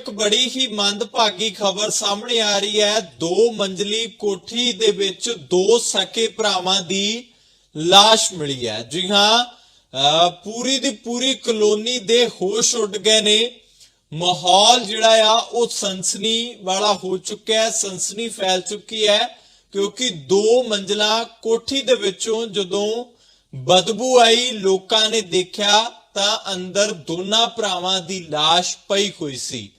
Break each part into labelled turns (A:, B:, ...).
A: ਇੱਕ ਬੜੀ ਹੀ ਮੰਦਭਾਗੀ ਖਬਰ ਸਾਹਮਣੇ ਆ ਰਹੀ ਹੈ। ਦੋ ਮੰਜ਼ਲੀ ਕੋਠੀ ਦੇ ਵਿੱਚ ਦੋ ਸਕੇ ਭਰਾਵਾਂ ਦੀ ਲਾਸ਼ ਮਿਲੀ ਹੈ। ਜੀ ਹਾਂ ਪੂਰੀ ਦੀ ਪੂਰੀ ਕਲੋਨੀ ਦੇ ਹੋਸ਼ ਉੱਡ ਗਏ ਨੇ। ਮਾਹੌਲ ਜਿਹੜਾ ਆ, ਉਹ ਸਨਸਨੀ ਵਾਲਾ ਹੋ ਚੁੱਕਿਆ ਹੈ। ਸਨਸਨੀ ਫੈਲ ਚੁੱਕੀ ਹੈ ਕਿਉਂਕਿ ਦੋ ਮੰਜ਼ਲਾ ਕੋਠੀ ਦੇ ਵਿੱਚੋਂ ਜਦੋਂ ਬਦਬੂ ਆਈ, ਲੋਕਾਂ ਨੇ ਦੇਖਿਆ ਤਾਂ ਅੰਦਰ ਦੋਨਾਂ ਭਰਾਵਾਂ ਦੀ ਲਾਸ਼ ਪਈ ਹੋਈ ਸੀ।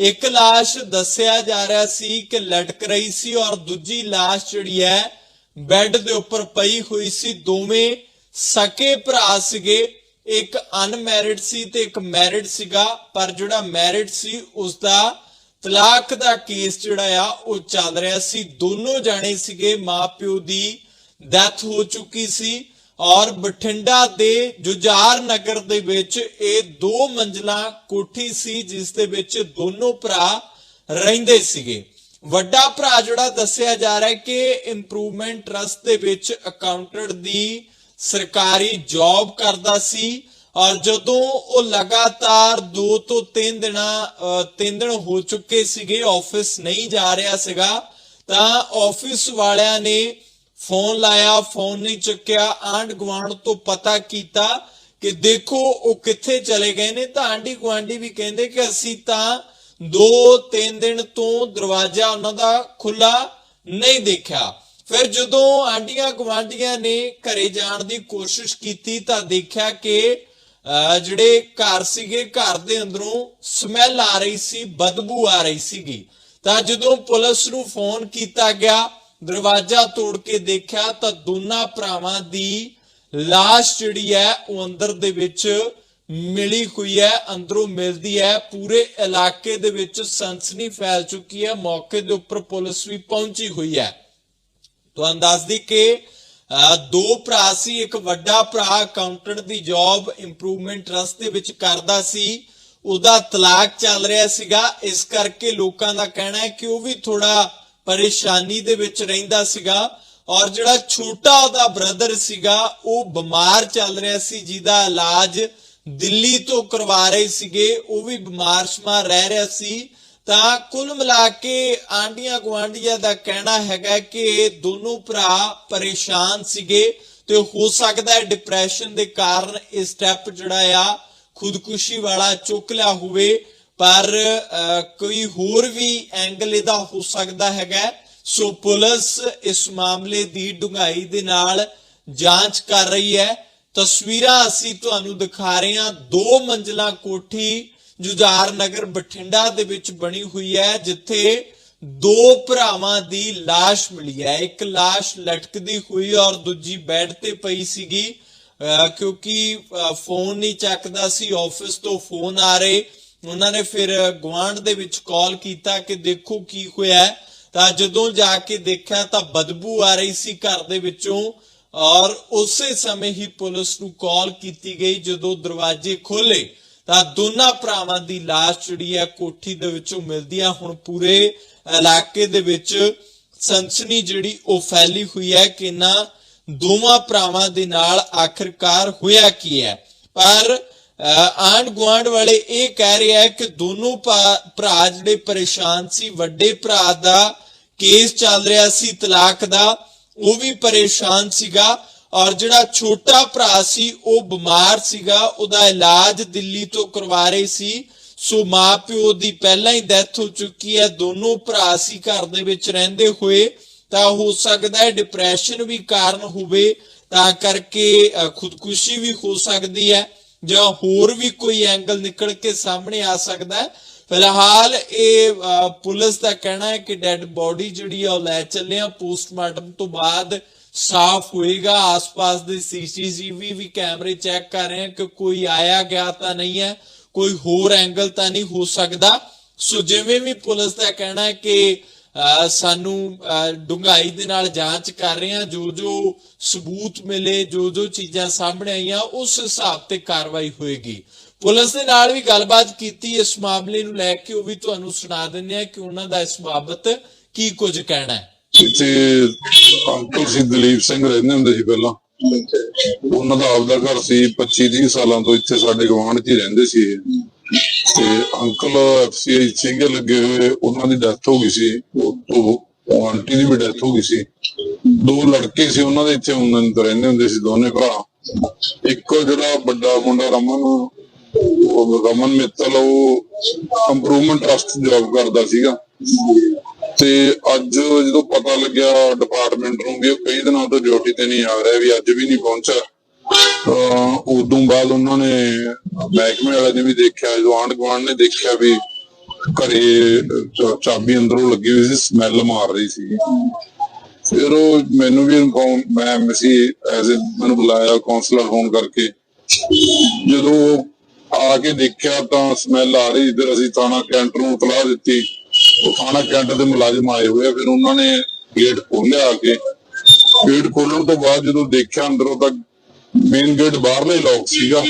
A: ਇੱਕ ਲਾਸ਼ ਦੱਸਿਆ ਜਾ ਰਿਹਾ ਸੀ ਕਿ ਲਟਕ ਰਹੀ ਸੀ ਔਰ ਦੂਜੀ ਲਾਸ਼ ਜਿਹੜੀ ਹੈ ਬੈੱਡ ਦੇ ਉੱਪਰ ਪਈ ਹੋਈ ਸੀ। ਦੋਵੇਂ ਸਕੇ ਭਰਾ ਸੀਗੇ। ਇੱਕ ਅਨਮੈਰਿਡ ਸੀ ਤੇ ਇੱਕ ਮੈਰਿਡ ਸੀਗਾ। ਪਰ ਜਿਹੜਾ ਮੈਰਿਡ ਸੀ ਉਸ ਦਾ ਤਲਾਕ ਦਾ ਕੇਸ ਜਿਹੜਾ ਆ, ਉਹ ਚੱਲ ਰਿਹਾ ਸੀ। ਦੋਨੋਂ ਜਾਣੇ ਸੀਗੇ, ਮਾਪਿਓ ਦੀ ਡੈਥ ਹੋ ਚੁੱਕੀ ਸੀ। ਔਰ ਬਠਿੰਡਾ ਦੇ ਜੁਝਾਰ ਨਗਰ ਦੇ ਵਿੱਚ ਇਹ ਦੋ ਮੰਜ਼ਲਾ ਕੋਠੀ ਸੀ, ਜਿਸ ਦੇ ਵਿੱਚ ਦੋਨੋਂ ਭਰਾ ਰਹਿੰਦੇ ਸੀਗੇ। ਵੱਡਾ ਭਰਾ ਜਿਹੜਾ ਦੱਸਿਆ ਜਾ ਰਿਹਾ ਹੈ ਕਿ ਇੰਪਰੂਵਮੈਂਟ ਟਰਸਟ ਦੇ ਵਿੱਚ ਅਕਾਊਂਟੈਂਟ ਦੀ ਸਰਕਾਰੀ ਜੌਬ ਕਰਦਾ ਸੀ ਔਰ ਜਦੋਂ ਉਹ ਲਗਾਤਾਰ 2 ਤੋਂ 3 ਦਿਨਾਂ 3 ਦਿਨ ਹੋ ਚੁੱਕੇ ਸੀਗੇ ਆਫਿਸ ਨਹੀਂ ਜਾ ਰਿਹਾ ਸੀਗਾ, ਤਾਂ ਆਫਿਸ ਵਾਲਿਆਂ ਨੇ ਫੋਨ ਲਾਇਆ ਫੋਨ ਨਹੀਂ ਚੁੱਕਿਆ ਆਂਡ ਗਵਾਂਡ ਤੋਂ ਪਤਾ ਕੀਤਾ ਕਿ ਦੇਖੋ ਉਹ ਕਿੱਥੇ ਚਲੇ ਗਏ ਨੇ। ਤਾਂ ਆਂਡੀ ਗਵਾਂਡੀ ਵੀ ਕਹਿੰਦੇ ਕਿ ਅਸੀਂ ਤਾਂ 2-3 ਦਿਨ ਤੋਂ ਦਰਵਾਜ਼ਾ ਉਹਨਾਂ ਦਾ ਖੁੱਲਾ ਨਹੀਂ ਦੇਖਿਆ। ਫਿਰ ਜਦੋਂ ਆਂਡੀਆਂ ਗਵਾਂਡੀਆਂ ਨੇ ਘਰੇ ਜਾਣ ਦੀ ਕੋਸ਼ਿਸ਼ ਕੀਤੀ ਤਾਂ ਦੇਖਿਆ ਕਿ ਅਹ, ਜਿਹੜੇ ਘਰ ਸੀਗੇ ਘਰ ਦੇ ਅੰਦਰੋਂ ਸਮੈਲ ਆ ਰਹੀ ਸੀ ਬਦਬੂ ਆ ਰਹੀ ਸੀਗੀ। ਤਾਂ ਜਦੋਂ ਪੁਲਿਸ ਨੂੰ ਫੋਨ ਕੀਤਾ ਗਿਆ ਦਰਵਾਜ਼ਾ ਤੋੜ ਕੇ ਦੇਖਿਆ ਤਾਂ ਦੋਨਾਂ ਭਰਾਵਾਂ ਦੀ ਲਾਸ਼ ਜਿਹੜੀ ਹੈ ਉਹ ਅੰਦਰ ਦੇ ਵਿੱਚ ਮਿਲੀ ਹੋਈ ਹੈ ਅੰਦਰੋਂ ਮਿਲਦੀ ਹੈ। ਪੂਰੇ ਇਲਾਕੇ ਦੇ ਵਿੱਚ ਸਨਸਨੀ ਫੈਲ ਚੁੱਕੀ ਹੈ ਮੌਕੇ ਦੇ ਉੱਪਰ ਪੁਲਿਸ ਵੀ ਪਹੁੰਚੀ ਹੋਈ ਹੈ। ਤੁਹਾਨੂੰ ਦੱਸ ਦੀ ਕਿ ਅਹ, ਦੋ ਭਰਾ ਸੀ ਇੱਕ ਵੱਡਾ ਭਰਾ ਅਕਾਊਂਟੈਂਟ ਦੀ ਜੌਬ ਇੰਪਰੂਵਮੈਂਟ ਟਰਸਟ ਦੇ ਵਿੱਚ ਕਰਦਾ ਸੀ ਉਹਦਾ ਤਲਾਕ ਚੱਲ ਰਿਹਾ ਸੀਗਾ। ਇਸ ਕਰਕੇ ਲੋਕਾਂ ਦਾ ਕਹਿਣਾ ਹੈ ਕਿ ਉਹ ਵੀ ਥੋੜਾ ਪਰੇਸ਼ਾਨੀ ਦੇ ਵਿੱਚ ਰਹਿੰਦਾ ਸੀਗਾ ਔਰ ਜਿਹੜਾ ਛੋਟਾ ਉਹਦਾ ਬ੍ਰਦਰ ਸੀਗਾ, ਉਹ ਬਿਮਾਰ ਚੱਲ ਰਿਹਾ ਸੀ, ਜਿਹਦਾ ਇਲਾਜ ਦਿੱਲੀ ਤੋਂ ਕਰਵਾ ਰਹੇ ਸੀਗੇ, ਉਹ ਵੀ ਬਿਮਾਰ ਸ਼ਮਾਰ ਰਹਿ ਰਿਹਾ ਸੀ। ਤਾਂ ਕੁੱਲ ਮਿਲਾ ਕੇ ਆਂਡੀਆਂ ਗਵਾਂਡੀਆਂ ਦਾ ਕਹਿਣਾ ਹੈਗਾ ਕਿ ਇਹ ਦੋਨੋਂ ਭਰਾ ਪਰੇਸ਼ਾਨ ਸੀਗੇ ਤੇ ਹੋ ਸਕਦਾ ਹੈ ਡਿਪਰੈਸ਼ਨ ਦੇ ਕਾਰਨ ਇਹ ਸਟੈਪ ਜਿਹੜਾ ਆ ਖੁਦਕੁਸ਼ੀ ਵਾਲਾ ਚੁੱਕ ਲਿਆ ਹੋਵੇ। ਪਰ ਅਹ, ਕੋਈ ਹੋਰ ਵੀ ਐਂਗਲ ਇਹਦਾ ਹੋ ਸਕਦਾ ਹੈਗਾ ਸੋ ਪੁਲਿਸ ਇਸ ਮਾਮਲੇ ਦੀ ਡੂੰਘਾਈ ਦੇ ਨਾਲ ਜਾਂਚ ਕਰ ਰਹੀ ਹੈ ਤਸਵੀਰਾਂ ਅਸੀਂ ਤੁਹਾਨੂੰ ਦਿਖਾ ਰਹੇ ਹਾਂ ਦੋ ਮੰਜ਼ਲਾ ਕੋਠੀ ਜੁਝਾਰ ਨਗਰ ਬਠਿੰਡਾ ਦੇ ਵਿੱਚ ਬਣੀ ਹੋਈ ਹੈ ਜਿੱਥੇ ਦੋ ਭਰਾਵਾਂ ਦੀ লাশ ਮਿਲੀ ਹੈ ਇੱਕ লাশ ਲਟਕਦੀ ਹੋਈ ਔਰ ਦੂਜੀ ਬੈੱਡ ਤੇ ਪਈ ਸੀਗੀ ਅਹ ਕਿਉਂਕਿ ਅਹ ਫੋਨ ਨਹੀਂ ਚੱਕਦਾ ਸੀ ਆਫਿਸ ਤੋਂ ਫੋਨ ਆ ਰਹੇ ਉਹਨਾਂ ਨੇ ਫਿਰ ਗਵਾਂਢ ਦੇ ਵਿੱਚ ਕਾਲ ਕੀਤਾ ਕਿ ਦੇਖੋ ਕੀ ਹੋਇਆ ਤਾਂ ਜਦੋਂ ਜਾ ਕੇ ਦੇਖਿਆ ਤਾਂ ਬਦਬੂ ਆ ਰਹੀ ਸੀ ਘਰ ਦੇ ਵਿੱਚੋਂ ਔਰ ਉਸੇ ਸਮੇਂ ਹੀ ਪੁਲਿਸ ਨੂੰ ਕਾਲ ਕੀਤੀ ਗਈ ਜਦੋਂ ਦਰਵਾਜ਼ੇ ਖੋਲੇ ਤਾਂ ਦੋਨਾਂ ਭਰਾਵਾਂ ਦੀ লাশ ਜਿਹੜੀ ਹੈ ਕੋਠੀ ਦੇ ਵਿੱਚੋਂ ਮਿਲਦੀ ਆ ਹੁਣ ਪੂਰੇ ਇਲਾਕੇ ਦੇ ਵਿੱਚ ਸਨਸਨੀ ਜਿਹੜੀ ਉਹ ਫੈਲੀ ਹੋਈ ਹੈ ਕਿ ਨਾ ਦੋਵਾਂ ਭਰਾਵਾਂ ਦੇ ਨਾਲ ਆਖਿਰਕਾਰ ਹੋਇਆ ਕੀ ਹੈ। ਪਰ ਆਂਡ ਗੁਆਂਢ ਵਾਲੇ ਇਹ ਕਹਿ ਰਿਹਾ ਕਿ ਦੋਨੋਂ ਭਾ- ਭਰਾ ਜਿਹੜੇ ਪਰੇਸ਼ਾਨ ਸੀ, ਵੱਡੇ ਭਰਾ ਦਾ ਕੇਸ ਚੱਲ ਰਿਹਾ ਸੀ, ਤਲਾਕ ਦਾ, ਉਹ ਵੀ ਪਰੇਸ਼ਾਨ ਸੀਗਾ ਔਰ ਜਿਹੜਾ ਛੋਟਾ ਭਰਾ ਸੀ, ਉਹ ਬਿਮਾਰ ਸੀਗਾ, ਉਹਦਾ ਇਲਾਜ ਦਿੱਲੀ ਤੋਂ ਕਰਵਾ ਰਹੇ ਸੀ। ਸੋ ਮਾਪਿਓ ਦੀ ਪਹਿਲਾਂ ਹੀ ਡੈਥ ਹੋ ਚੁੱਕੀ ਹੈ, ਦੋਨੋਂ ਭਰਾ ਸੀ, ਘਰ ਦੇ ਵਿੱਚ ਰਹਿੰਦੇ ਹੋਏ, ਤਾਂ ਹੋ ਸਕਦਾ ਹੈ ਡਿਪਰੈਸ਼ਨ ਵੀ ਕਾਰਨ ਹੋਵੇ, ਤਾਂ ਕਰਕੇ ਖੁਦਕੁਸ਼ੀ ਵੀ ਹੋ ਸਕਦੀ ਹੈ। ਜਾਂ ਹੋਰ ਵੀ ਕੋਈ ਐਂਗਲ ਨਿਕਲ ਕੇ ਸਾਹਮਣੇ ਆ ਸਕਦਾ ਹੈ। ਫਿਲਹਾਲ ਇਹ ਪੁਲਿਸ ਦਾ ਕਹਿਣਾ ਹੈ ਕਿ ਡੈੱਡ ਬੋਡੀ ਜਿਹੜੀ ਆ ਉਹ ਲੈ ਚੱਲੇ ਆ। ਪੋਸਟਮਾਰਟਮ ਤੋਂ ਬਾਅਦ ਸਾਫ਼ ਹੋਏਗਾ। ਆਸ-ਪਾਸ ਦੇ ਸੀਸੀਟੀਵੀ ਵੀ ਕੈਮਰੇ ਚੈੱਕ ਕਰ ਰਹੇ ਆ ਕਿ ਕੋਈ ਆਇਆ ਗਿਆ ਤਾਂ ਨਹੀਂ ਹੈ, ਕੋਈ ਹੋਰ ਐਂਗਲ ਤਾਂ ਨਹੀਂ ਹੋ ਸਕਦਾ। ਸੋ ਜਿਵੇਂ ਵੀ ਪੁਲਿਸ ਦਾ ਕਹਿਣਾ ਹੈ ਕਿ ਸਾਨੂੰ ਡੂੰਘਾਈ ਦੇ ਨਾਲ ਜਾਂਚ ਕਰ ਰਹੇ ਹਾਂ ਜੋ ਜੋ ਸਬੂਤ ਮਿਲੇ ਜੋ ਜੋ ਚੀਜ਼ਾਂ ਸਾਹਮਣੇ ਆਈਆਂ ਉਸ ਹਿਸਾਬ ਤੇ ਕਾਰਵਾਈ ਹੋਏਗੀ। ਪੁਲਿਸ ਦੇ ਨਾਲ ਵੀ ਗੱਲਬਾਤ ਕੀਤੀ ਇਸ ਮਾਮਲੇ ਨੂੰ ਲੈ ਕੇ ਉਹ ਵੀ ਤੁਹਾਨੂੰ ਸੁਣਾ ਦਿੰਦੇ ਆ ਕਿ ਉਹਨਾਂ ਦਾ ਇਸ ਬਾਬਤ ਕੀ ਕੁਝ ਕਹਿਣਾ ਹੈ।
B: ਇੱਥੇ ਅੰਕਲ ਸੀ ਦਲੀਪ ਸਿੰਘ ਰਹਿੰਦੇ ਹੁੰਦੇ ਸੀ ਪਹਿਲਾਂ। ਉਹਨਾਂ ਦਾ ਆਪਦਾ ਘਰ ਸੀ 25 30 ਸਾਲਾਂ ਤੋਂ ਇੱਥੇ ਸਾਡੇ ਗਵਾਂਢ 'ਚ ਹੀ ਰਹਿੰਦੇ ਸੀ ਇਹ। ਤੇ ਅੰਕਲ ਐਫਸੀਆਈ ਸੀਗੇ ਲੱਗੇ ਹੋਏ, ਉਹਨਾਂ ਦੀ ਡੈਥ ਹੋ ਗਈ ਸੀ, ਉਹ ਤੋਂ ਆਂਟੀ ਦੀ ਵੀ ਡੈਥ ਹੋ ਗਈ ਸੀ। ਦੋ ਲੜਕੇ ਸੀ ਉਹਨਾਂ ਦੇ ਇੱਥੇ, ਉਹਨਾਂ ਨੂੰ ਰਹਿੰਦੇ ਹੁੰਦੇ ਸੀ ਦੋਨੇ ਭਰਾ। ਇੱਕ ਜਿਹੜਾ ਵੱਡਾ ਮੁੰਡਾ ਰਮਨ, ਉਹ ਰਮਨ ਮਿੱਤਲ, ਉਹ ਇੰਪਰੂਵਮੈਂਟ ਟਰਸਟ ਜੌਬ ਕਰਦਾ ਸੀਗਾ। ਤੇ ਅੱਜ ਜਦੋਂ ਪਤਾ ਲੱਗਿਆ ਡਿਪਾਰਟਮੈਂਟ ਨੂੰ ਵੀ ਕਈ ਦਿਨਾਂ ਤੋਂ ਡਿਊਟੀ ਤੇ ਨਹੀਂ ਆ ਰਿਹਾ, ਵੀ ਅੱਜ ਵੀ ਨਹੀਂ ਪਹੁੰਚਿਆ। ਉਦੋਂ ਬਾਅਦ ਉਹਨਾਂ ਨੇ ਮਹਿਕਮੇ ਵਾਲਿਆਂ ਨੇ ਵੀ ਦੇਖਿਆ ਜਦੋਂ ਆਂਢ ਗੁਆਂਢ ਨੇ ਦੇਖਿਆ ਵੀ ਘਰੇ ਚਾਬੀ ਅੰਦਰੋਂ ਲੱਗੀ ਹੋਈ ਸੀ, ਸਮੈਲ ਮਾਰ ਰਹੀ ਸੀ। ਫਿਰ ਉਹ ਮੈਨੂੰ ਵੀ ਇਨਫੋਰਮ, ਮੈਂ ਐਮਸੀ ਐਜ਼ ਮੈਨੂੰ ਬੁਲਾਇਆ ਕਾਉਂਸਲਰ ਫੋਨ ਕਰਕੇ। ਜਦੋਂ ਆ ਕੇ ਦੇਖਿਆ ਤਾਂ ਸਮੈਲ ਆ ਰਹੀ, ਇਧਰ ਅਸੀਂ ਥਾਣਾ ਕੈਂਟ ਨੂੰ ਇਤਲਾਹ ਦਿੱਤੀ। ਉਹ ਥਾਣਾ ਕੈਂਟ ਦੇ ਮੁਲਾਜ਼ਮ ਆਏ ਹੋਏ ਫਿਰ ਉਹਨਾਂ ਨੇ ਗੇਟ ਖੋਲਿਆ ਆ ਕੇ। ਗੇਟ ਖੋਲਣ ਤੋਂ ਬਾਅਦ ਜਦੋਂ ਦੇਖਿਆ ਅੰਦਰੋਂ ਤਾਂ ਮੇਨ ਗੇਟ ਬਾਹਰਲਾ ਲੌਕ ਸੀਗਾ।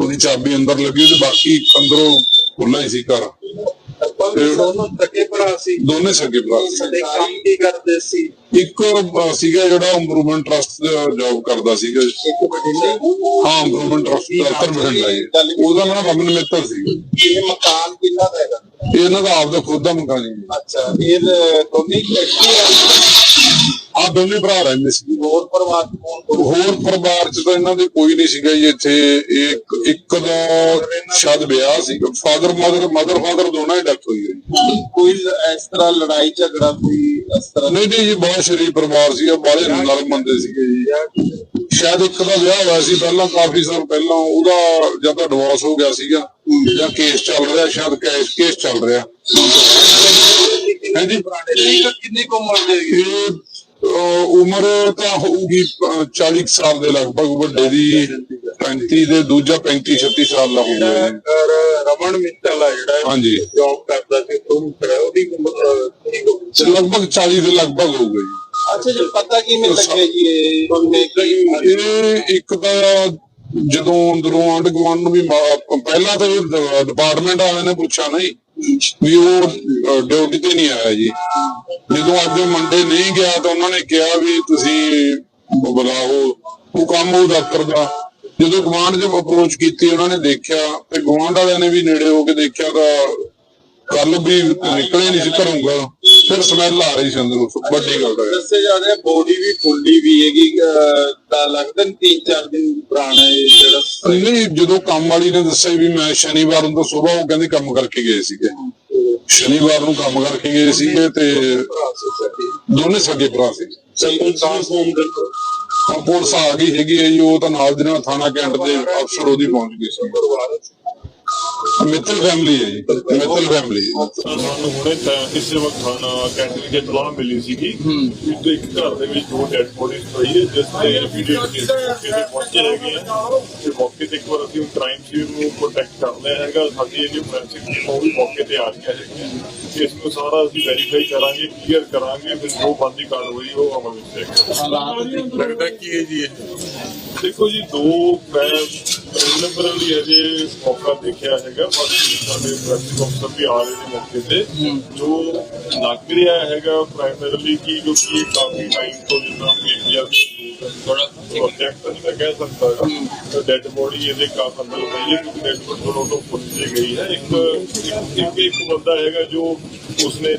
B: ਉਹਦੀ ਚਾਬੀ ਅੰਦਰ ਲੱਗੀ ਤੇ ਬਾਕੀ ਅੰਦਰੋਂ ਖੁੱਲਾ ਹੀ ਸੀ ਘਰ।
C: ਦੋਨੋਂ
B: ਸਕੇ ਭਰਾ ਸੀ।
C: ਤੇ ਕੰਮ ਕੀ ਕਰਦੇ ਸੀ?
B: ਇੱਕ ਸੀਗਾ ਜਿਹੜਾ ਇੰਪਰੂਵਮੈਂਟ ਟਰਸਟ ਜੌਬ ਕਰਦਾ ਸੀਗਾ।
C: ਇੱਕ
B: ਹਾਂ ਇੰਪਰੂਵਮੈਂਟ ਟਰਸਟ ਦਾ ਬਠਿੰਡਾ ਜੀ। ਉਹਦਾ ਨਾਮ ਰਮਨ ਮਿੱਤਲ ਸੀ।
C: ਇਹ ਮਕਾਨ ਕਿੰਨਾ ਦਾ ਹੈਗਾ?
B: ਇਹ ਇਹਨਾਂ ਦਾ ਆਪਦਾ ਖੁਦ ਦਾ ਮਕਾਨ ਹੈ
C: ਅੱਛਾ ਇਹ ਦੋਨੇ ਇਕੱਠੇ ਆ
B: ਦੋਨੇ ਭਰਾ ਰਹਿੰਦੇ ਸੀ।
C: ਹੋਰ ਪਰਿਵਾਰ ਚ ਕੌਣ
B: ਹੋਰ ਪਰਿਵਾਰ ਚ ਤਾਂ ਇਹਨਾਂ ਦੇ ਕੋਈ ਨਹੀਂ ਸੀਗਾ ਜੀ ਇੱਥੇ ਇੱਕ ਇੱਕ ਦਾ ਸ਼ਾਇਦ ਵਿਆਹ ਸੀ। ਫਾਦਰ ਮਦਰ ਮਦਰ ਫਾਦਰ ਦੋਨਾਂ ਹੀ ਡੈਥ ਹੋਈ।
C: ਕੋਈ ਇਸ ਤਰ੍ਹਾਂ ਲੜਾਈ ਝਗੜਾ ਕੋਈ ਇਸ ਤਰ੍ਹਾਂ?
B: ਨਹੀਂ ਜੀ ਬਹੁਤ ਸ਼ਰੀਫ ਪਰਿਵਾਰ ਸੀ ਬਾਲੇ ਨਰਮ ਬੰਦੇ ਸੀਗੇ ਜੀ। ਸ਼ਾਇਦ ਇੱਕ ਦਾ ਵਿਆਹ ਹੋਇਆ ਸੀ ਪਹਿਲਾਂ ਕਾਫੀ ਸਾਲ ਪਹਿਲਾਂ ਉਹਦਾ ਜਾਂ ਤਾਂ ਡਿਵੋਰਸ ਹੋ ਗਿਆ ਸੀਗਾ ਜਾਂ ਕੇਸ ਚੱਲ ਰਿਹਾ ਸ਼ਾਇਦ ਕੇਸ ਕੇਸ ਚੱਲ ਰਿਹਾ। ਹਾਂਜੀ
C: ਕਿੰਨੀ ਕੁ ਉਮਰ ਦੇ
B: ਉਮਰ ਤਾਂ ਹੋਊਗੀ ਅਹ, 40 ਕੁ ਸਾਲ ਦੇ ਲਗਭਗ ਵੱਡੇ ਦੀ 35 ਦੇ ਦੂਜਾ 35 36 ਸਾਲ ਦਾ ਹੋਊਗਾ ਜੀ
C: ਔਰ ਰਮਨ ਮਿੱਤਲ ਆ ਜਿਹੜਾ
B: ਹਾਂਜੀ।
C: ਜੌਬ ਕਰਦਾ ਸੀ ਤੋਂ ਕਰਾ ਉਹਦੀ ਉਮਰ
B: ਲਗਭਗ 40 ਦੇ ਲਗਭਗ ਹੋਊਗਾ ਜੀ।
C: ਅੱਛਾ ਜੀ ਪਤਾ ਕਿਵੇਂ ਲੱਗਿਆ ਜੀ ਇਹ?
B: ਇੱਕ ਤਾਂ ਜਦੋਂ ਅੰਦਰੋਂ ਆਂਢ ਗੁਆਂਢ ਨੂੰ ਵੀ ਪਹਿਲਾਂ ਤਾਂ ਡਿਪਾਰਟਮੈਂਟ ਵਾਲਿਆਂ ਨੇ ਪੁੱਛਿਆ ਨਹੀਂ ਵੀ ਉਹ ਡਿਊਟੀ ਤੇ ਨਹੀਂ ਆਇਆ ਜੀ। ਜਦੋਂ ਅੱਜ ਮੰਡੇ ਨਹੀਂ ਗਿਆ ਤਾਂ ਉਹਨਾਂ ਨੇ ਕਿਹਾ ਵੀ ਤੁਸੀਂ ਬੁਲਾਓ ਉਹ ਕੰਮ ਉਹ ਦਫ਼ਤਰ ਦਾ ਜਦੋਂ ਗਵਾਂਢ ਦੇ ਅਪਰੋਚ ਕੀਤੀ, ਉਹਨਾਂ ਨੇ ਦੇਖਿਆ ਤੇ ਗਵਾਂਢ ਵਾਲਿਆਂ ਨੇ ਵੀ ਨੇੜੇ ਹੋ ਕੇ ਦੇਖਿਆ ਤਾਂ ਕੱਲ ਵੀ ਨਿਕਲੇ ਨਹੀਂ ਸੀ ਘਰੋਂ। ਫਿਰ ਸਮੈਲ ਆ ਰਹੀ ਸੀ ਅੰਦਰੋਂ ਵੱਡੀ ਗੱਲ ਹੈ।
C: ਦੱਸੇ ਜਾ ਰਿਹਾ ਬੋਡੀ ਵੀ ਫੁੱਲੀ ਵੀ ਹੈਗੀ ਅਹ, ਤਾਂ ਲੱਗਦਾ ਨਹੀਂ ਤਿੰਨ ਚਾਰ ਦਿਨ ਪੁਰਾਣਾ ਇਹ ਜਿਹੜਾ
B: ਨਹੀਂ ਜਦੋਂ ਕੰਮ ਵਾਲੀ ਨੇ ਦੱਸਿਆ ਵੀ ਮੈਂ ਸ਼ਨੀਵਾਰ ਨੂੰ ਤਾਂ ਸਵੇਰ ਉਹ ਕਹਿੰਦੇ ਕੰਮ ਕਰਕੇ ਗਏ ਸੀਗੇ। ਸ਼ਨੀਵਾਰ ਨੂੰ ਕੰਮ ਕਰਕੇ ਗਏ ਸੀਗੇ ਤੇ
C: ਸਾਡੇ
B: ਦੋਨੇ ਸਗੇ ਭਰਾ ਸੀ।
C: ਸੰਤਾਂ ਹੋਮ ਦੇ
B: ਤਾਂ ਪੁਲਿਸ ਆ ਗਈ ਹੈਗੀ ਹੈ ਜੀ ਉਹ ਤਾਂ ਨਾਲ ਦੀ ਨਾਲ ਥਾਣਾ ਕੈਂਟ ਦੇ ਅਫਸਰ ਉਹਦੀ ਪਹੁੰਚ ਗਏ ਸੀ। ਮਿੱਤਲ ਫੈਮਿਲੀ ਹੈ ਜੀ ਮਿੱਤਲ ਫੈਮਿਲੀ
D: ਸਾਨੂੰ ਹੁਣੇ ਤਾਂ ਇਸੇ ਵਕਤ ਥਾਣਾ ਕੈਂਟਰੀ ਦੇ ਤਲਾਹ ਮਿਲੀ ਸੀਗੀ ਕਿ ਤੇ ਇੱਕ ਘਰ ਦੇ ਵਿੱਚ ਦੋ ਡੈਡ ਬੋਡੀਜ਼ ਪਈ ਹੈ ਜਿਸ ਦੇ ਇਮੀਡੀਏਟਲੀ ਮੌਕੇ ਤੇ ਪਹੁੰਚੇ ਹੈਗੇ ਆ। ਤੇ ਮੌਕੇ ਤੇ ਇੱਕ ਵਾਰ ਅਸੀਂ ਕ੍ਰਾਈਮ ਸੀਨ ਨੂੰ ਪ੍ਰੋਟੈਕਟ ਕਰ ਲਿਆ ਹੈਗਾ। ਸਾਡੀ ਜਿਹੜੀ ਫੋਰੈਂਸਿਕ ਟੀਮ ਉਹ ਵੀ ਮੌਕੇ ਤੇ ਆ ਗਈ ਹੈ ਇਸ ਨੂੰ ਸਾਰਾ ਅਸੀਂ ਵੈਰੀਫਾਈ ਕਰਾਂਗੇ ਕਲੀਅਰ ਕਰਾਂਗੇ ਫਿਰ ਜੋ ਬੰਦੀ ਕਾਰਵਾਈ ਉਹ ਅਮਲ ਵਿੱਚ ਲੱਗਦਾ ਕੀ ਹੈ ਜੀ ਇਹ? ਦੇਖੋ ਜੀ ਦੋ ਮੈਂ ਪ੍ਰੀਲਿਮਿਨਰੀ ਅਜੇ ਮੌਕਾ ਦੇਖਿਆ ਹੈਗਾ ਬਾਕੀ ਸਾਡੇ ਫੋਰੈਂਸਿਕ ਅਫਸਰ ਵੀ ਆ ਰਹੇ ਨੇ ਮੌਕੇ ਤੇ। ਜੋ ਲੱਗ ਰਿਹਾ ਹੈਗਾ ਪ੍ਰਾਇਮਰੀਲੀ ਕੀ ਕਿਉਂਕਿ ਇਹ ਕਾਫੀ ਟਾਈਮ ਤੋਂ ਜਿੱਦਾਂ ਮੀਡੀਆ ਥੋੜਾ ਪ੍ਰੋਜੈਕਟ ਨਹੀਂ ਮੈਂ ਕਹਿ ਸਕਦਾ ਡੈਡ ਬੋਡੀ ਇਹਦੇ ਕਾਫ ਅੰਦਰ ਪਈ ਹੈ ਕਿਉਂਕਿ ਡੈਡ ਬੋਡੀ ਥੋੜਾ ਤੋਂ ਫੁੱਲ ਜੇ ਗਈ ਹੈ ਇੱਕ ਇੱਕ- ਇੱਕ ਇੱਕ ਬੰਦਾ ਹੈਗਾ ਜੋ ਉਸਨੇ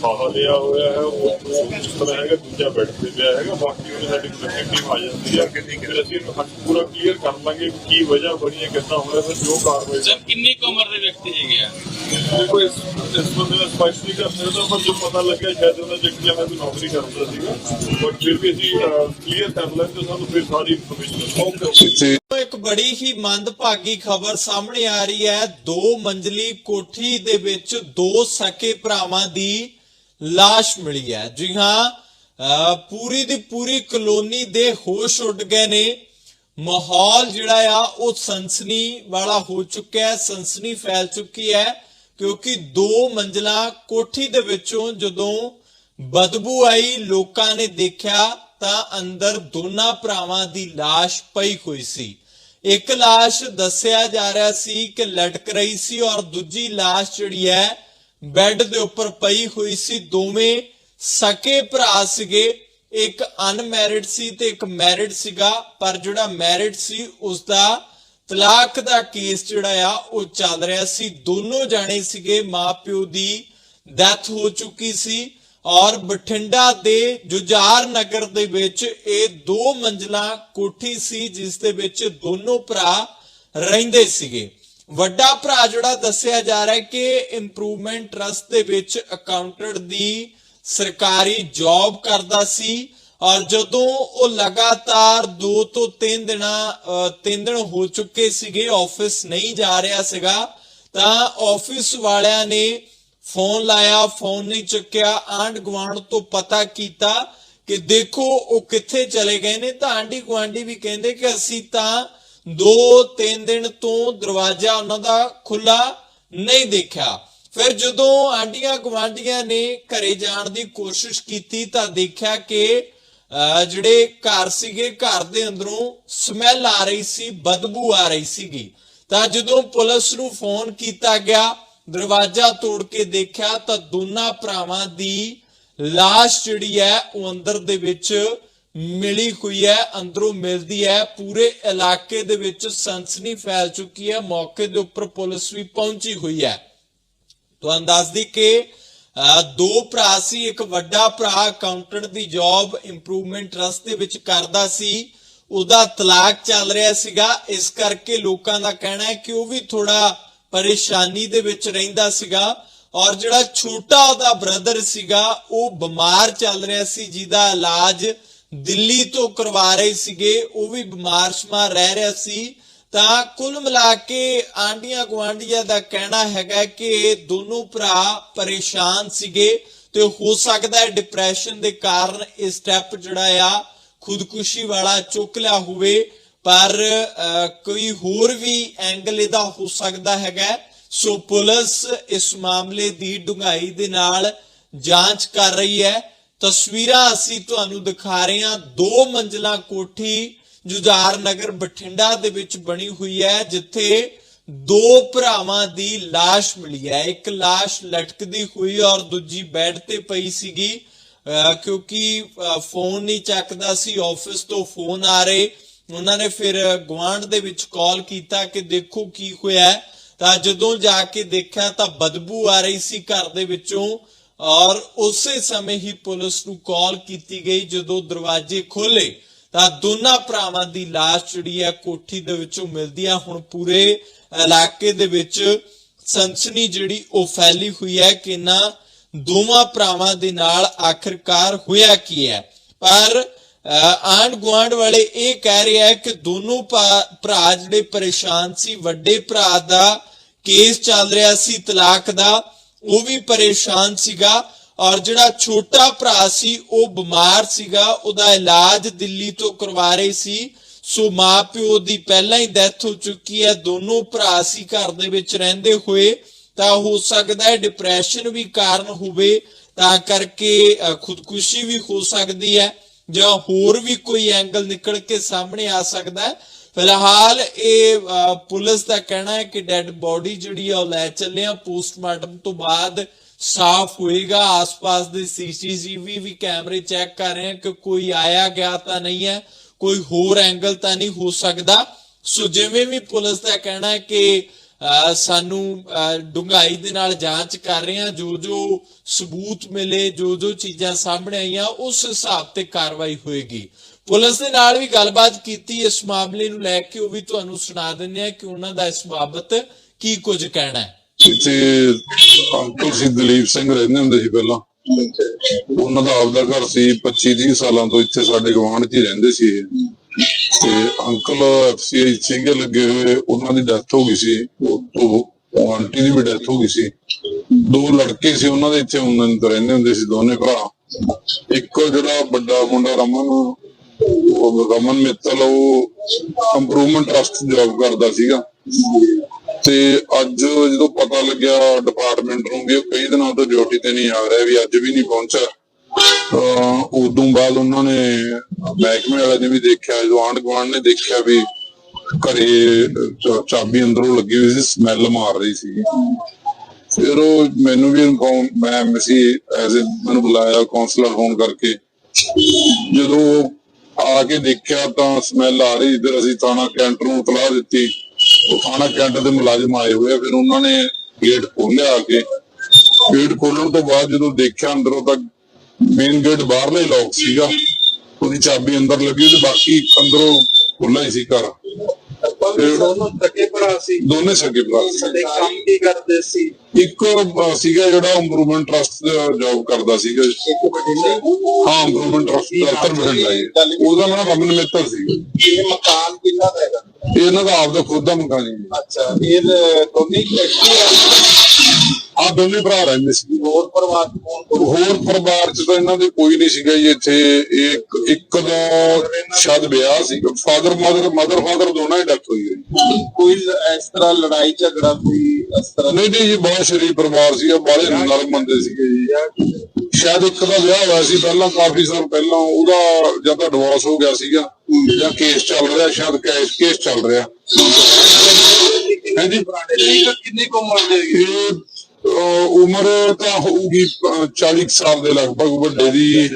D: ਫਾਹਾ ਲਿਆ ਹੋਇਆ ਹੈ ਉਹ ਉਹ ਇਸ ਤਰ੍ਹਾਂ ਹੈਗਾ ਦੂਜਾ ਬੈੱਡ ਤੇ ਪਿਆ ਹੈਗਾ ਬਾਕੀ ਉਹਨੇ ਸਾਡੀ ਪ੍ਰੋਜੈਕਟ ਟੀਮ ਆ ਜਾਂਦੀ ਹੈ ਫਿਰ ਅਸੀਂ ਇਹਨੂੰ ਹੱਥ ਪੂਰਾ ਕਲੀਅਰ ਕਰ ਲਾਂਗੇ ਕਿ ਕੀ ਵਜ੍ਹਾ ਬਣੀ ਹੈ ਕਿੱਦਾਂ ਹੋਇਆ ਫਿਰ ਜੋ ਕਾਰਵਾਈ
E: ਸਰ ਕਿੰਨੀ ਕੁ ਉਮਰ ਦੇ ਵਿਅਕਤੀ ਹੈਗੇ ਆ
D: ਦੇਖੋ ਇਸ ਇਸ ਬੰਦੇ ਦਾ ਸਪਸ਼ਟ ਨਹੀਂ ਕਰ ਸਕਦਾ ਪਰ ਜੋ ਪਤਾ ਲੱਗਿਆ ਸ਼ਾਇਦ ਉਹਨਾਂ ਵਿਅਕਤੀਆਂ ਮੈਂ ਵੀ ਨੌਕਰੀ ਕਰਦਾ ਸੀਗਾ ਬਟ ਫਿਰ ਵੀ ਅਸੀਂ ਕਲੀਅਰ ਕਰ ਲੈਂਦੇ ਸਾਨੂੰ ਫਿਰ ਸਾਰੀ ਇਨਫੋਰਮੇਸ਼ਨ ਓਕੇ
B: ਤੇ
A: ਇੱਕ ਬੜੀ ਹੀ ਮੰਦਭਾਗੀ ਖਬਰ ਸਾਹਮਣੇ ਆ ਰਹੀ ਹੈ। ਦੋ ਮੰਜ਼ਲੀ ਕੋਠੀ ਦੇ ਵਿੱਚ ਦੋ ਸਕੇ ਭਰਾਵਾਂ ਦੀ ਲਾਸ਼ ਮਿਲੀ ਹੈ। ਜੀ ਹਾਂ ਪੂਰੀ ਦੀ ਪੂਰੀ ਕਲੋਨੀ ਦੇ ਹੋਸ਼ ਉੱਡ ਗਏ ਨੇ। ਮਾਹੌਲ ਜਿਹੜਾ ਆ ਉਹ ਸਨਸਨੀ ਵਾਲਾ ਹੋ ਚੁੱਕਿਆ ਹੈ ਸਨਸਨੀ ਫੈਲ ਚੁੱਕੀ ਹੈ ਕਿਉਂਕਿ ਦੋ ਮੰਜ਼ਲਾ ਕੋਠੀ ਦੇ ਵਿੱਚੋਂ ਜਦੋਂ ਬਦਬੂ ਆਈ ਲੋਕਾਂ ਨੇ ਦੇਖਿਆ ਤਾਂ ਅੰਦਰ ਦੋਨਾਂ ਭਰਾਵਾਂ ਦੀ ਲਾਸ਼ ਪਈ ਹੋਈ ਸੀ। ਇੱਕ ਲਾਸ਼ ਦੱਸਿਆ ਜਾ ਰਿਹਾ ਸੀ ਕਿ ਲਟਕ ਰਹੀ ਸੀ ਔਰ ਦੂਜੀ ਲਾਸ਼ ਜਿਹੜੀ ਹੈ ਬੈੱਡ ਦੇ ਉੱਪਰ ਪਈ ਹੋਈ ਸੀ। ਦੋਵੇਂ ਸਕੇ ਭਰਾ ਸੀਗੇ। ਇੱਕ ਅਨਮੈਰਿਡ ਸੀ ਤੇ ਇੱਕ ਮੈਰਿਡ ਸੀਗਾ, ਪਰ ਜਿਹੜਾ ਮੈਰਿਡ ਸੀ ਉਸ ਦਾ ਤਲਾਕ ਦਾ ਕੇਸ ਜਿਹੜਾ ਆ ਉਹ ਚੱਲ ਰਿਹਾ ਸੀ। ਦੋਨੋਂ ਜਾਣੇ ਸੀਗੇ ਮਾਪਿਓ ਦੀ ਡੈਥ ਹੋ ਚੁੱਕੀ ਸੀ। ਔਰ ਬਠਿੰਡਾ ਦੇ ਜੁਝਾਰ ਨਗਰ ਦੇ ਵਿੱਚ ਇਹ ਦੋ ਮੰਜ਼ਲਾ ਕੋਠੀ ਸੀ, ਜਿਸ ਦੇ ਵਿੱਚ ਦੋਨੋਂ ਭਰਾ ਰਹਿੰਦੇ ਸੀਗੇ। ਵੱਡਾ ਭਰਾ ਜਿਹੜਾ ਦੱਸਿਆ ਜਾ ਰਿਹਾ ਹੈ ਕਿ ਇੰਪਰੂਵਮੈਂਟ ਟਰਸਟ ਦੇ ਵਿੱਚ ਅਕਾਊਂਟੈਂਟ ਦੀ ਸਰਕਾਰੀ ਜੌਬ ਕਰਦਾ ਸੀ ਔਰ ਜਦੋਂ ਉਹ ਲਗਾਤਾਰ 2 ਤੋਂ 3 ਦਿਨਾਂ 3 ਦਿਨ ਹੋ ਚੁੱਕੇ ਸੀਗੇ ਆਫਿਸ ਨਹੀਂ ਜਾ ਰਿਹਾ ਸੀਗਾ, ਤਾਂ ਆਫਿਸ ਵਾਲਿਆਂ ਨੇ ਫੋਨ ਲਾਇਆ ਫੋਨ ਨਹੀਂ ਚੁੱਕਿਆ ਆਂਡ ਗਵਾਂਡ ਤੋਂ ਪਤਾ ਕੀਤਾ ਕਿ ਦੇਖੋ ਉਹ ਕਿੱਥੇ ਚਲੇ ਗਏ ਨੇ। ਤਾਂ ਆਂਡੀ ਗਵਾਂਡੀ ਵੀ ਕਹਿੰਦੇ ਕਿ ਅਸੀਂ ਤਾਂ 2-3 ਦਿਨ ਤੋਂ ਦਰਵਾਜ਼ਾ ਉਹਨਾਂ ਦਾ ਖੁੱਲਾ ਨਹੀਂ ਦੇਖਿਆ। ਫਿਰ ਜਦੋਂ ਆਂਡੀਆਂ ਗਵਾਂਡੀਆਂ ਨੇ ਘਰੇ ਜਾਣ ਦੀ ਕੋਸ਼ਿਸ਼ ਕੀਤੀ ਤਾਂ ਦੇਖਿਆ ਕਿ ਅਹ, ਜਿਹੜੇ ਘਰ ਸੀਗੇ ਘਰ ਦੇ ਅੰਦਰੋਂ ਸਮੈਲ ਆ ਰਹੀ ਸੀ ਬਦਬੂ ਆ ਰਹੀ ਸੀਗੀ। ਤਾਂ ਜਦੋਂ ਪੁਲਿਸ ਨੂੰ ਫੋਨ ਕੀਤਾ ਗਿਆ ਦਰਵਾਜ਼ਾ ਤੋੜ ਕੇ ਦੇਖਿਆ ਤਾਂ ਦੋਨਾਂ ਭਰਾਵਾਂ ਦੀ ਲਾਸ਼ ਜਿਹੜੀ ਹੈ ਉਹ ਅੰਦਰ ਦੇ ਵਿੱਚ ਮਿਲੀ ਹੋਈ ਹੈ, ਅੰਦਰੋਂ ਮਿਲਦੀ ਹੈ। ਪੂਰੇ ਇਲਾਕੇ ਦੇ ਵਿੱਚ ਸਨਸਨੀ ਫੈਲ ਚੁੱਕੀ ਹੈ। ਮੌਕੇ ਦੇ ਉੱਪਰ ਪੁਲਿਸ ਵੀ ਪਹੁੰਚੀ ਹੋਈ ਹੈ। ਤੁਹਾਨੂੰ ਦੱਸ ਦੀ ਕਿ ਦੋ ਭਰਾ ਸੀ। ਇੱਕ ਵੱਡਾ ਭਰਾ ਅਕਾਊਂਟੈਂਟ ਦੀ ਜੌਬ ਇੰਪਰੂਵਮੈਂਟ ਟਰਸਟ ਦੇ ਵਿੱਚ ਕਰਦਾ ਸੀ। ਉਹਦਾ ਤਲਾਕ ਚੱਲ ਰਿਹਾ ਸੀਗਾ। ਇਸ ਕਰਕੇ ਲੋਕਾਂ ਦਾ ਕਹਿਣਾ ਹੈ ਕਿ ਉਹ ਵੀ ਥੋੜਾ ਪਰੇਸ਼ਾਨੀ ਦੇ ਵਿੱਚ ਰਹਿੰਦਾ ਸੀਗਾ ਔਰ ਜਿਹੜਾ ਛੋਟਾ ਉਹਦਾ ਬ੍ਰਦਰ ਸੀਗਾ, ਉਹ ਬਿਮਾਰ ਚੱਲ ਰਿਹਾ ਸੀ, ਜਿਹਦਾ ਇਲਾਜ ਦਿੱਲੀ ਤੋਂ ਕਰਵਾ ਰਹੇ ਸੀਗੇ, ਉਹ ਵੀ ਬਿਮਾਰ ਸ਼ਮਾਰ ਰਹਿ ਰਿਹਾ ਸੀ। ਤਾਂ ਕੁੱਲ ਮਿਲਾ ਕੇ ਆਂਡੀਆਂ ਗਵਾਂਡੀਆਂ ਦਾ ਕਹਿਣਾ ਹੈਗਾ ਕਿ ਇਹ ਦੋਨੋਂ ਭਰਾ ਪਰੇਸ਼ਾਨ ਸੀਗੇ ਤੇ ਹੋ ਸਕਦਾ ਹੈ ਡਿਪਰੈਸ਼ਨ ਦੇ ਕਾਰਨ ਇਹ ਸਟੈਪ ਜਿਹੜਾ ਆ ਖੁਦਕੁਸ਼ੀ ਵਾਲਾ ਚੁੱਕ ਲਿਆ ਹੋਵੇ। ਪਰ ਅਹ, ਕੋਈ ਹੋਰ ਵੀ ਐਂਗਲ ਇਹਦਾ ਹੋ ਸਕਦਾ ਹੈਗਾ ਸੋ ਪੁਲਿਸ ਇਸ ਮਾਮਲੇ ਦੀ ਡੂੰਘਾਈ ਦੇ ਨਾਲ ਜਾਂਚ ਕਰ ਰਹੀ ਹੈ ਤਸਵੀਰਾਂ ਅਸੀਂ ਤੁਹਾਨੂੰ ਦਿਖਾ ਰਹੇ ਹਾਂ ਦੋ ਮੰਜ਼ਲਾ ਕੋਠੀ ਜੁਝਾਰ ਨਗਰ ਬਠਿੰਡਾ ਦੇ ਵਿੱਚ ਬਣੀ ਹੋਈ ਹੈ ਜਿੱਥੇ ਦੋ ਭਰਾਵਾਂ ਦੀ লাশ ਮਿਲੀ ਹੈ ਇੱਕ লাশ ਲਟਕਦੀ ਹੋਈ ਔਰ ਦੂਜੀ ਬੈੱਡ ਤੇ ਪਈ ਸੀਗੀ ਅਹ ਕਿਉਂਕਿ ਅਹ ਫੋਨ ਨਹੀਂ ਚੱਕਦਾ ਸੀ ਆਫਿਸ ਤੋਂ ਫੋਨ ਆ ਰਹੇ ਉਹਨਾਂ ਨੇ ਫਿਰ ਗਵਾਂਢ ਦੇ ਵਿੱਚ ਕਾਲ ਕੀਤਾ ਕਿ ਦੇਖੋ ਕੀ ਹੋਇਆ ਤਾਂ ਜਦੋਂ ਜਾ ਕੇ ਦੇਖਿਆ ਤਾਂ ਬਦਬੂ ਆ ਰਹੀ ਸੀ ਘਰ ਦੇ ਵਿੱਚੋਂ ਔਰ ਉਸੇ ਸਮੇਂ ਹੀ ਪੁਲਿਸ ਨੂੰ ਕਾਲ ਕੀਤੀ ਗਈ ਜਦੋਂ ਦਰਵਾਜ਼ੇ ਖੋਲੇ ਤਾਂ ਦੋਨਾਂ ਭਰਾਵਾਂ ਦੀ লাশ ਜਿਹੜੀ ਹੈ ਕੋਠੀ ਦੇ ਵਿੱਚੋਂ ਮਿਲਦੀ ਹੈ ਹੁਣ ਪੂਰੇ ਇਲਾਕੇ ਦੇ ਵਿੱਚ ਸਨਸਨੀ ਜਿਹੜੀ ਉਹ ਫੈਲੀ ਹੋਈ ਹੈ ਕਿ ਨਾ ਦੋਵਾਂ ਭਰਾਵਾਂ ਦੇ ਨਾਲ ਆਖਿਰਕਾਰ ਹੋਇਆ ਕੀ ਹੈ। ਪਰ ਆਂਡ ਗੁਆਂਢ ਵਾਲੇ ਇਹ ਕਹਿ ਰਿਹਾ ਕਿ ਦੋਨੋਂ ਭਾ- ਭਰਾ ਜਿਹੜੇ ਪਰੇਸ਼ਾਨ ਸੀ, ਵੱਡੇ ਭਰਾ ਦਾ ਕੇਸ ਚੱਲ ਰਿਹਾ ਸੀ, ਤਲਾਕ ਦਾ, ਉਹ ਵੀ ਪਰੇਸ਼ਾਨ ਸੀਗਾ ਔਰ ਜਿਹੜਾ ਛੋਟਾ ਭਰਾ ਸੀ, ਉਹ ਬਿਮਾਰ ਸੀਗਾ, ਉਹਦਾ ਇਲਾਜ ਦਿੱਲੀ ਤੋਂ ਕਰਵਾ ਰਹੇ ਸੀ। ਸੋ ਮਾਪਿਓ ਦੀ ਪਹਿਲਾਂ ਹੀ ਡੈਥ ਹੋ ਚੁੱਕੀ ਹੈ, ਦੋਨੋਂ ਭਰਾ ਸੀ, ਘਰ ਦੇ ਵਿੱਚ ਰਹਿੰਦੇ ਹੋਏ, ਤਾਂ ਹੋ ਸਕਦਾ ਹੈ ਡਿਪਰੈਸ਼ਨ ਵੀ ਕਾਰਨ ਹੋਵੇ, ਤਾਂ ਕਰਕੇ ਖੁਦਕੁਸ਼ੀ ਵੀ ਹੋ ਸਕਦੀ ਹੈ। ਜਾਂ ਹੋਰ ਵੀ ਕੋਈ ਐਂਗਲ ਨਿਕਲ ਕੇ ਸਾਹਮਣੇ ਆ ਸਕਦਾ ਹੈ। ਫਿਲਹਾਲ ਇਹ ਪੁਲਿਸ ਦਾ ਕਹਿਣਾ ਹੈ ਕਿ ਡੈੱਡ ਬੋਡੀ ਜਿਹੜੀ ਆ ਉਹ ਲੈ ਚੱਲੇ ਆ। ਪੋਸਟਮਾਰਟਮ ਤੋਂ ਬਾਅਦ ਸਾਫ਼ ਹੋਏਗਾ। ਆਸ-ਪਾਸ ਦੇ ਸੀਸੀਟੀਵੀ ਵੀ ਕੈਮਰੇ ਚੈੱਕ ਕਰ ਰਹੇ ਆ ਕਿ ਕੋਈ ਆਇਆ ਗਿਆ ਤਾਂ ਨਹੀਂ ਹੈ, ਕੋਈ ਹੋਰ ਐਂਗਲ ਤਾਂ ਨਹੀਂ ਹੋ ਸਕਦਾ। ਸੋ ਜਿਵੇਂ ਵੀ ਪੁਲਿਸ ਦਾ ਕਹਿਣਾ ਹੈ ਕਿ ਸਾਨੂੰ ਅਹ, ਦੇ ਨਾਲ ਜਾਂਚ ਕਰ ਰਹੇ ਹਾਂ ਜੋ ਜੋ ਸਬੂਤ ਮਿਲੇ ਜੋ ਜੋ ਚੀਜ਼ਾਂ ਸਾਹਮਣੇ ਆਈਆਂ ਉਸ ਹਿਸਾਬ ਤੇ ਕਾਰਵਾਈ ਹੋਏਗੀ। ਪੁਲਿਸ ਦੇ ਨਾਲ ਵੀ ਗੱਲਬਾਤ ਕੀਤੀ ਇਸ ਮਾਮਲੇ ਨੂੰ ਲੈ ਕੇ ਉਹ ਵੀ ਤੁਹਾਨੂੰ ਸੁਣਾ ਦਿੰਦੇ ਆ ਕਿ ਉਹਨਾਂ ਦਾ ਇਸ ਬਾਬਤ ਕੀ ਕੁਝ ਕਹਿਣਾ ਹੈ।
B: ਇੱਥੇ ਅੰਕਲ ਸੀ ਦਲੀਪ ਸਿੰਘ ਰਹਿੰਦੇ ਹੁੰਦੇ ਸੀ ਪਹਿਲਾਂ। ਉਹਨਾਂ ਦਾ ਆਪਦਾ ਘਰ ਸੀ 25 30 ਸਾਲਾਂ ਤੋਂ ਇੱਥੇ ਸਾਡੇ ਗਵਾਂਢ 'ਚ ਹੀ ਰਹਿੰਦੇ ਸੀ ਤੇ ਅੰਕਲ ਐਫਸੀਆਈ ਸੀਗੇ ਲੱਗੇ ਹੋਏ, ਉਹਨਾਂ ਦੀ ਡੈਥ ਹੋ ਗਈ ਸੀ, ਉਹ ਆਂਟੀ ਦੀ ਵੀ ਡੈਥ ਹੋ ਗਈ ਸੀ। ਦੋ ਲੜਕੇ ਸੀ ਉਹਨਾਂ ਦੇ ਇੱਥੇ, ਉਹਨਾਂ ਦੇ ਰਹਿੰਦੇ ਹੁੰਦੇ ਸੀ ਦੋਨੇ ਭਰਾ। ਇੱਕ ਜਿਹੜਾ ਵੱਡਾ ਮੁੰਡਾ ਰਮਨ, ਉਹ ਰਮਨ ਮਿੱਤਲ, ਉਹ ਇੰਪਰੂਵਮੈਂਟ ਟਰਸਟ ਜੌਬ ਕਰਦਾ ਸੀਗਾ। ਤੇ ਅੱਜ ਜਦੋਂ ਪਤਾ ਲੱਗਿਆ ਡਿਪਾਰਟਮੈਂਟ ਨੂੰ ਵੀ ਕਈ ਦਿਨਾਂ ਤੋਂ ਡਿਊਟੀ ਤੇ ਨਹੀਂ ਆ ਰਿਹਾ, ਵੀ ਅੱਜ ਵੀ ਨਹੀਂ ਪਹੁੰਚਿਆ। ਉਦੋਂ ਬਾਅਦ ਉਹਨਾਂ ਨੇ ਮਹਿਕਮੇ ਵਾਲਿਆਂ ਨੇ ਵੀ ਦੇਖਿਆ ਜਦੋਂ ਆਂਢ ਗੁਆਂਢ ਨੇ ਦੇਖਿਆ ਵੀ ਘਰੇ ਚਾਬੀ ਅੰਦਰੋਂ ਲੱਗੀ ਹੋਈ ਸੀ, ਸਮੈਲ ਮਾਰ ਰਹੀ ਸੀ। ਫਿਰ ਉਹ ਮੈਨੂੰ ਵੀ ਇਨਫੋਰਮ, ਮੈਂ ਮਿਸੀ ਐਜ਼ ਮੈਨੂੰ ਬੁਲਾਇਆ ਕਾਉਂਸਲਰ ਫੋਨ ਕਰਕੇ। ਜਦੋਂ ਆ ਕੇ ਦੇਖਿਆ ਤਾਂ ਸਮੈਲ ਆ ਰਹੀ, ਇਧਰ ਅਸੀਂ ਥਾਣਾ ਕੈਂਟ ਨੂੰ ਇਤਲਾਹ ਦਿੱਤੀ। ਉਹ ਥਾਣਾ ਕੈਂਟ ਦੇ ਮੁਲਾਜ਼ਮ ਆਏ ਹੋਏ ਫਿਰ ਉਹਨਾਂ ਨੇ ਗੇਟ ਖੋਲਿਆ ਆ ਕੇ। ਗੇਟ ਖੋਲਣ ਤੋਂ ਬਾਅਦ ਜਦੋਂ ਦੇਖਿਆ ਅੰਦਰੋਂ ਤਾਂ ਮੇਨ ਗੇਟ ਬਾਹਰਲਾ ਹੀ ਲੌਕ ਸੀਗਾ। ਉਹਦੀ ਚਾਬੀ ਅੰਦਰ ਲੱਗੀ ਤੇ ਬਾਕੀ ਅੰਦਰੋਂ ਖੁੱਲਾ ਹੀ ਸੀ ਘਰ।
C: ਦੋਨੋਂ ਸਕੇ ਭਰਾ ਸੀ।
B: ਦੋਨੇ ਸਕੇ ਭਰਾ ਸੀ।
C: ਕੰਮ ਕੀ ਕਰਦੇ ਸੀ?
B: ਇੱਕ ਸੀਗਾ ਜਿਹੜਾ ਇੰਪਰੂਵਮੈਂਟ ਟਰਸਟ ਦਾ ਜੌਬ ਕਰਦਾ ਸੀਗਾ। ਹਾਂ ਇੰਪਰੂਵਮੈਂਟ ਟਰਸਟ ਦਾ ਬਠਿੰਡਾ ਜੀ। ਉਹਦਾ ਨਾਮ ਰਮਨ ਮਿੱਤਲ ਸੀ।
C: ਇਹ ਮਕਾਨ ਕਿੰਨਾ ਦਾ ਹੈਗਾ?
B: ਇਹ ਇਹਨਾਂ ਦਾ ਆਪਦਾ ਖੁਦ ਦਾ ਮਕਾਨ ਹੈ
C: ਅੱਛਾ ਇਹ ਦੋਨੇ ਇਕੱਠੇ ਆ
B: ਦੋਨੇ ਭਰਾ ਰਹਿੰਦੇ ਸੀ।
C: ਹੋਰ ਪਰਿਵਾਰ ਚ ਕੌਣ ਕੌਣ
B: ਹੋਰ ਪਰਿਵਾਰ ਚ ਤਾਂ ਇਹਨਾਂ ਦੇ ਕੋਈ ਨਹੀਂ ਸੀਗਾ ਜੀ ਇੱਥੇ ਇੱਕ ਇੱਕ ਦਾ ਸ਼ਾਇਦ ਵਿਆਹ ਸੀ। ਫਾਦਰ ਮਦਰ ਮਦਰ ਫਾਦਰ ਦੋਨਾਂ ਹੀ ਡੈਥ ਹੋਈ।
C: ਕੋਈ ਇਸ ਤਰ੍ਹਾਂ ਲੜਾਈ ਝਗੜਾ ਕੋਈ ਇਸ ਤਰ੍ਹਾਂ?
B: ਨਹੀਂ ਜੀ ਬਹੁਤ ਸ਼ਰੀਫ ਪਰਿਵਾਰ ਸੀ ਬਾਲੇ ਨਰਮ ਬੰਦੇ ਸੀਗੇ ਜੀ। ਸ਼ਾਇਦ ਇੱਕ ਦਾ ਵਿਆਹ ਹੋਇਆ ਸੀ ਪਹਿਲਾਂ ਕਾਫੀ ਸਾਲ ਪਹਿਲਾਂ ਉਹਦਾ ਜਾਂ ਤਾਂ ਡਿਵੋਰਸ ਹੋ ਗਿਆ ਸੀਗਾ ਜਾਂ ਕੇਸ ਚੱਲ ਰਿਹਾ ਸ਼ਾਇਦ ਕੇਸ ਕੇਸ ਚੱਲ ਰਿਹਾ। ਹਾਂਜੀ
C: ਕਿੰਨੀ ਕੁ ਉਮਰ ਦੇ
B: ਉਮਰ ਤਾਂ ਹੋਊਗੀ ਅਹ, 40 ਕੁ ਸਾਲ ਦੇ ਲਗਭਗ ਵੱਡੇ ਦੀ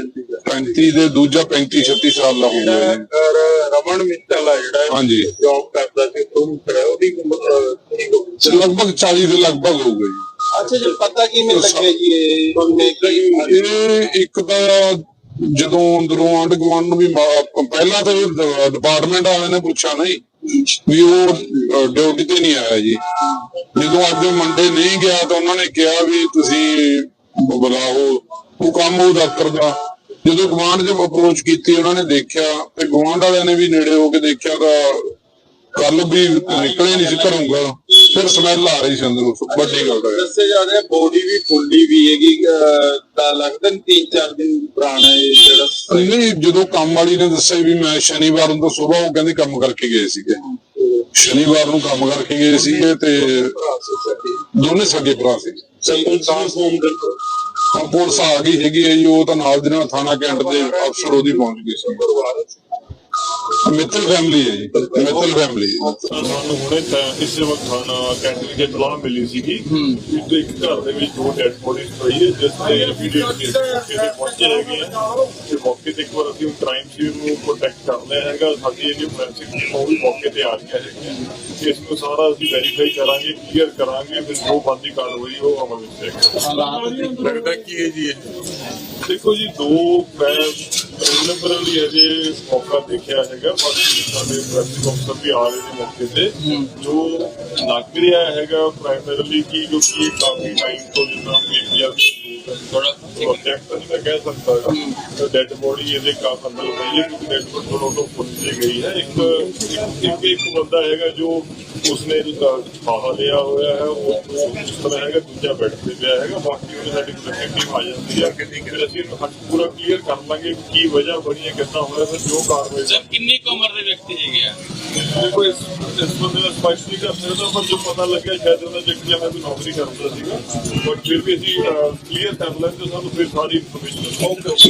B: 35 ਦੇ ਦੂਜਾ 35 36 ਸਾਲ ਦਾ ਹੋਊਗਾ ਜੀ।
C: ਔਰ ਰਮਨ ਮਿੱਤਲ ਆ ਜਿਹੜਾ
B: ਹਾਂਜੀ।
C: ਜੌਬ ਕਰਦਾ ਸੀ ਤੋਂ ਖੜਾ ਉਹਦੀ ਉਮਰ ਅਹ, ਕਿੰਨੀ ਕੁ ਹੋਊਗੀ?
B: ਲਗਭਗ 40 ਦੇ ਲਗਭਗ ਹੋਊਗਾ ਜੀ।
C: ਅੱਛਾ ਜੀ ਪਤਾ ਕਿਵੇਂ ਲੱਗਿਆ ਜੀ ਇਹ? ਕੀ
B: ਇੱਕ ਤਾਂ ਜਦੋਂ ਅੰਦਰੋਂ ਆਂਢ ਗੁਆਂਢ ਨੂੰ ਵੀ ਪਹਿਲਾਂ ਤਾਂ ਡਿਪਾਰਟਮੈਂਟ ਵਾਲਿਆਂ ਨੇ ਪੁੱਛਿਆ ਨਹੀਂ ਵੀ ਉਹ ਡਿਊਟੀ ਤੇ ਨਹੀਂ ਆਇਆ ਜੀ। ਜਦੋਂ ਅੱਜ ਮੰਡੇ ਨਹੀਂ ਗਿਆ ਤਾਂ ਉਹਨਾਂ ਨੇ ਕਿਹਾ ਵੀ ਤੁਸੀਂ ਬੁਲਾਓ ਉਹ ਕੰਮ ਉਹ ਦਫ਼ਤਰ ਦਾ। ਜਦੋਂ ਗਵਾਂਢ ਦੇ ਅਪਰੋਚ ਕੀਤੀ, ਉਹਨਾਂ ਨੇ ਦੇਖਿਆ ਤੇ ਗਵਾਂਢ ਵਾਲਿਆਂ ਨੇ ਵੀ ਨੇੜੇ ਹੋ ਕੇ ਦੇਖਿਆ ਤਾਂ ਕੱਲ ਵੀ ਨਿਕਲੇ ਨਹੀਂ ਸੀ ਘਰੋਂ ਗਾ ਫਿਰ ਸਮੈਲ ਆ ਰਹੀ ਸੀ ਅੰਦਰੋਂ ਵੱਡੀ ਗੱਲ ਹੈ
C: ਦੱਸੇ ਜਾ ਰਿਹਾ ਬੋਡੀ ਵੀ ਫੁੱਲੀ ਵੀ ਹੈਗੀ ਅਹ, ਤਾਂ ਲੱਗਦਾ ਨਹੀਂ ਤਿੰਨ ਚਾਰ ਦਿਨ ਪੁਰਾਣਾ ਇਹ ਜਿਹੜਾ
B: ਨਹੀਂ ਜਦੋਂ ਕੰਮ ਵਾਲੀ ਨੇ ਦੱਸਿਆ ਵੀ ਮੈਂ ਸ਼ਨੀਵਾਰ ਨੂੰ ਤਾਂ ਸਵੇਰ ਉਹ ਕਹਿੰਦੇ ਕੰਮ ਕਰਕੇ ਗਏ ਸੀਗੇ। ਸ਼ਨੀਵਾਰ ਨੂੰ ਕੰਮ ਕਰਕੇ ਗਏ ਸੀਗੇ ਤੇ ਦੋਨੇ ਸਗੇ ਭਰਾ ਸੀ। ਹਾਂ, ਪੁਲਿਸ ਆ ਗਈ ਹੈਗੀ ਹੈ ਜੀ ਉਹ ਤਾਂ ਨਾਲ ਦੀ ਨਾਲ ਥਾਣਾ ਕੈਂਟ ਦੇ ਅਫਸਰ ਉਹਦੀ ਪਹੁੰਚ ਗਏ ਸੀ। ਮਿੱਤਲ ਫੈਮਿਲੀ ਹੈ ਜੀ ਮਿੱਤਲ ਫੈਮਿਲੀ
D: ਸਾਨੂੰ ਹੁਣੇ ਤਾਂ ਇਸੇ ਵਕਤ ਥਾਣਾ ਕੈਂਟਰੀ ਦੇ ਤਲਾਹ ਮਿਲੀ ਸੀਗੀ। ਕਿ ਤੇ ਇੱਕ ਘਰ ਦੇ ਵਿੱਚ ਦੋ ਡੈਡ ਬੋਡੀਜ਼ ਪਈ ਹੈ ਜਿਸ ਦੇ ਇਮੀਡੀਏਟਲੀ ਮੌਕੇ ਤੇ ਪਹੁੰਚੇ ਹੈਗੇ ਆ। ਤੇ ਮੌਕੇ ਤੇ ਇੱਕ ਵਾਰ ਅਸੀਂ ਕ੍ਰਾਈਮ ਸੀਨ ਨੂੰ ਪ੍ਰੋਟੈਕਟ ਕਰ ਲਿਆ ਹੈਗਾ। ਸਾਡੀ ਜਿਹੜੀ ਫੋਰੈਂਸਿਕ ਟੀਮ ਉਹ ਵੀ ਮੌਕੇ ਤੇ ਆ ਰਹੀ ਹੈ ਇਸ ਨੂੰ ਸਾਰਾ ਅਸੀਂ ਵੈਰੀਫਾਈ ਕਰਾਂਗੇ ਕਲੀਅਰ ਕਰਾਂਗੇ ਫਿਰ ਜੋ ਬੰਦੀ ਕਾਰਵਾਈ ਉਹ ਅਮਲ ਵਿੱਚ ਆਏਗੀ ਲੱਗਦਾ ਕੀ ਹੈ ਜੀ ਇਹ? ਦੇਖੋ ਜੀ ਦੋ ਮੈਂ ਪ੍ਰੀਲਿਮਿਨਰੀ ਅਜੇ ਮੌਕਾ ਦੇਖਿਆ ਹੈਗਾ ਬਾਕੀ ਸਾਡੇ ਫੋਰੈਂਸਿਕ ਅਫਸਰ ਵੀ ਆ ਰਹੇ ਨੇ ਮੌਕੇ ਤੇ। ਜੋ ਲੱਗ ਰਿਹਾ ਹੈਗਾ ਪ੍ਰਾਇਮਰੀਲੀ ਕਿ ਕਿਉਂਕਿ ਇਹ ਕਾਫੀ ਟਾਈਮ ਥੋੜਾ ਪ੍ਰੋਜੈਕਟ ਨਹੀਂ ਮੈਂ ਕਹਿ ਸਕਦਾ ਡੈਡ ਬੋਡੀ ਇਹਦੇ ਕਾਫ ਅੰਦਰ ਪਈ ਹੈ ਕਿਉਂਕਿ ਡੈਡ ਬੋਡੀ ਥੋੜਾ ਤੋਂ ਫੁੱਲ ਜੇ ਗਈ ਹੈ ਇੱਕ ਇੱਕ- ਇੱਕ ਇੱਕ ਬੰਦਾ ਹੈਗਾ ਜੋ ਉਸਨੇ ਫਾਹਾ ਲਿਆ ਹੋਇਆ ਹੈ ਉਹ ਉਹ ਇਸ ਤਰ੍ਹਾਂ ਹੈਗਾ ਦੂਜਾ ਬੈੱਡ ਤੇ ਪਿਆ ਹੈਗਾ ਬਾਕੀ ਉਹਨੇ ਸਾਡੀ ਪ੍ਰੋਜੈਕਟ ਟੀਮ ਆ ਜਾਂਦੀ ਹੈ ਫਿਰ ਅਸੀਂ ਇਹਨੂੰ ਹੱਥ ਪੂਰਾ ਕਲੀਅਰ ਕਰ ਲਾਂਗੇ ਕਿ ਕੀ ਵਜ੍ਹਾ ਬਣੀ ਹੈ ਕਿੱਦਾਂ ਹੋਇਆ ਫਿਰ ਜੋ ਕਾਰਵਾਈ
E: ਸਰ ਕਿੰਨੀ ਕੁ ਉਮਰ ਦੇ ਵਿਅਕਤੀ ਹੈਗੇ ਆ
D: ਦੇਖੋ ਇਸ ਇਸ ਬੰਦੇ ਦਾ ਸਪਸ਼ਟ ਨਹੀਂ ਕਰ ਸਕਦਾ ਪਰ ਜੋ ਪਤਾ ਲੱਗਿਆ ਸ਼ਾਇਦ ਉਹਨਾਂ ਵਿਅਕਤੀ ਮੈਂ ਕੋਈ ਨੌਕਰੀ ਕਰਦਾ ਸੀਗਾ ਬਟ ਫਿਰ ਵੀ ਅਸੀਂ ਕਲੀਅਰ ਕਰ ਲੈਂਦੇ ਸਾਨੂੰ ਫਿਰ ਸਾਰੀ ਇਨਫੋਰਮੇਸ਼ਨ